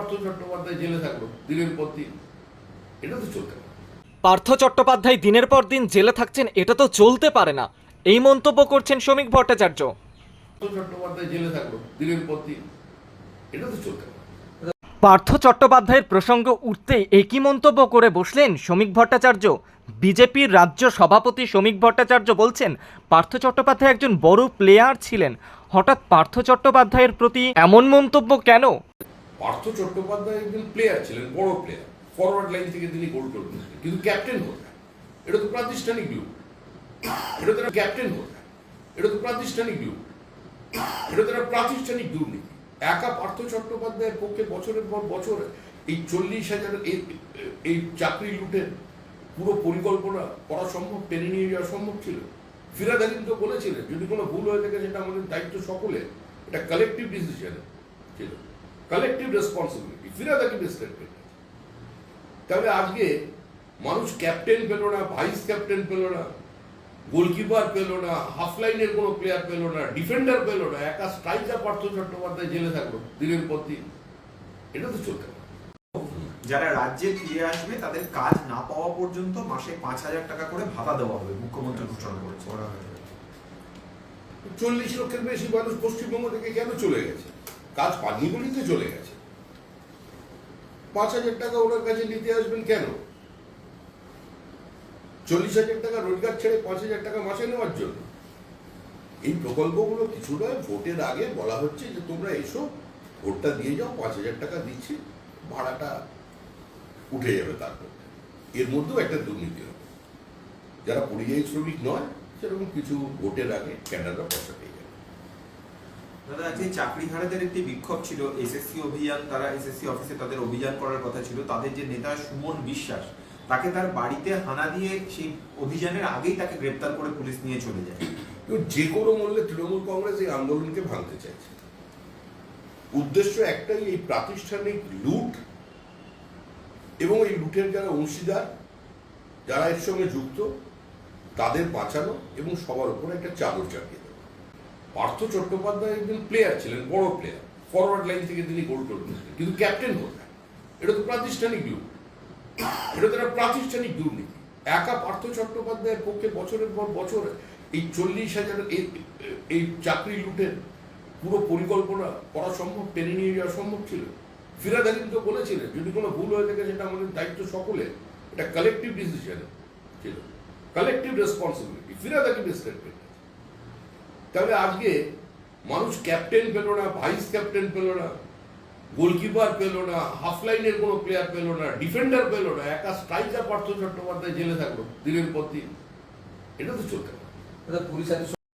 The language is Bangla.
পার্থ চট্টোপাধ্যায় জেলে থাকল দিনের পর দিন। এটা তো চলতে পারে। পার্থ চট্টোপাধ্যায় দিনের পর দিন জেলে থাকছেন এটা তো চলতে পারে না। এই মন্তব্য করছেন শ্রমিক ভট্টাচার্য। পার্থ চট্টোপাধ্যায় জেলে থাকল দিনের পর দিন। এটা তো চলতে পারে। পার্থ চট্টোপাধ্যায়ের প্রসঙ্গ উঠতেই একই মন্তব্য করে বসলেন শ্রমিক ভট্টাচার্য। বিজেপির রাজ্য সভাপতি শ্রমিক ভট্টাচার্য বলছেন পার্থ চট্টোপাধ্যায় একজন বড় প্লেয়ার ছিলেন। হঠাৎ পার্থ চট্টোপাধ্যায়ের প্রতি এমন মন্তব্য কেন? পার্থ চট্টোপাধ্যায় একজন প্লেয়ার ছিলেন, বড় প্লেয়ার ফরওয়ার্ড লাইন থেকে তিনি গোল করতেন। কিন্তু ক্যাপ্টেন কোথায় এটা তো প্রাতিষ্ঠানিক গ্রুপ এটা তো ক্যাপ্টেন কোথায় এটা তো প্রাতিষ্ঠানিক গ্রুপ এটা তো প্রাতিষ্ঠানিক দুর্নীতি একা পার্থ চট্টোপাধ্যায়ের পক্ষে বছরের পর বছর এই চল্লিশ হাজার এই- চাকরি লুটের পুরো পরিকল্পনা করা সম্ভব, টেনে নিয়ে যাওয়া সম্ভব ছিল। ফিরাদ হাকিম তো বলেছিলেন, যদি কোনো ভুল হয়ে থাকে সেটা আমাদের দায়িত্ব সকলে, এটা কালেকটিভ ডিসিশন ছিল। Collective responsibility Firhad Hakim statement তাহলে আজকে মানুষ ক্যাপ্টেন পেল না ভাইস ক্যাপ্টেন পেল না গোলকিপার পেল না হাফ লাইনের কোনো প্লেয়ার পেল না ডিফেন্ডার পেল না একা স্ট্রাইকার পার্থ চট্টোপাধ্যায় জেলে থাকল দিনের পর দিন। এটা তো চলতে যারা রাজ্যে ফিরে আসবে তাদের কাজ না পাওয়া পর্যন্ত মাসে পাঁচ হাজার টাকা করে ভাতা দেওয়া হবে মুখ্যমন্ত্রী ঘোষণা করেছে চল্লিশ লক্ষের বেশি মানুষ পশ্চিমবঙ্গ থেকে কেন চলে গেছে? কাজ পাননি বলেই তো চলে গেছে। পাঁচ হাজার টাকা ওনার কাছে নিতে আসবেন কেন? চল্লিশ হাজার টাকা রোজগার ছেড়ে পাঁচ হাজার টাকা মাসে নেওয়ার জন্য। এই প্রকল্পগুলো কিছু নয়, ভোটের আগে বলা হচ্ছে যে তোমরা এসো, ভোটটা দিয়ে যাও, পাঁচ হাজার টাকা দিচ্ছি, ভাড়াটা উঠে যাবে তারপর। এর মধ্যেও একটা দুর্নীতি হবে। যারা পরিযায়ী শ্রমিক নয়, সেরকম কিছু ভোটের আগে ক্যাডাররা পয়সা পেয়ে যাবে। দাদা আজকে চাকরিহারাদের একটি বিক্ষোভ ছিল, এসএসসি অভিযান, তারা এসএসসি অফিসে তাদের অভিযান করার কথা ছিল, তাদের যে নেতা সুমন বিশ্বাস, তাকে তার বাড়িতে হানা দিয়ে সেই অভিযানের আগেই তাকে গ্রেপ্তার করে পুলিশ নিয়ে চলে যায়। যে কোনো মূল্যে তৃণমূল কংগ্রেস এই আন্দোলনকে ভাঙতে চাইছে। উদ্দেশ্য একটাই, এই প্রাতিষ্ঠানিক লুট এবং এই লুটের যারা অংশীদার, যারা এর সঙ্গে যুক্ত, তাদের বাঁচানো এবং সবার উপর একটা চাদর চাপিয়ে পার্থ চট্টোপাধ্যায় একজন প্লেয়ার ছিলেন, বড় প্লেয়ার ফরওয়ার্ড লাইন থেকে তিনি গোল করতেন কিন্তু ক্যাপ্টেন কোথায় এটা তো প্রাতিষ্ঠানিক গ্রুপ এটা তো একটা প্রাতিষ্ঠানিক দুর্নীতি। একা পার্থ চট্টোপাধ্যায়ের পক্ষে বছরের পর বছর এই চল্লিশ হাজার এই- চাকরি লুটের পুরো পরিকল্পনা করা সম্ভব, টেনে নিয়ে যাওয়া সম্ভব ছিল। ফিরাদ হাকিম তো বলেছিলেন, যদি কোনো ভুল হয়ে থাকে, সেটা আমাদের দায়িত্ব সকলে। এটা কালেকটিভ ডিসিশন ছিল। Collective responsibility Firhad Hakim statement তাহলে আজকে মানুষ ক্যাপ্টেন পেল না ভাইস ক্যাপ্টেন পেল না গোলকিপার পেল না হাফ লাইনের কোনো প্লেয়ার পেল না ডিফেন্ডার পেল না, একা স্ট্রাইকার পার্থ চট্টোপাধ্যায় জেলে থাকল দিনের পর দিন। এটা তো চলতে পারে।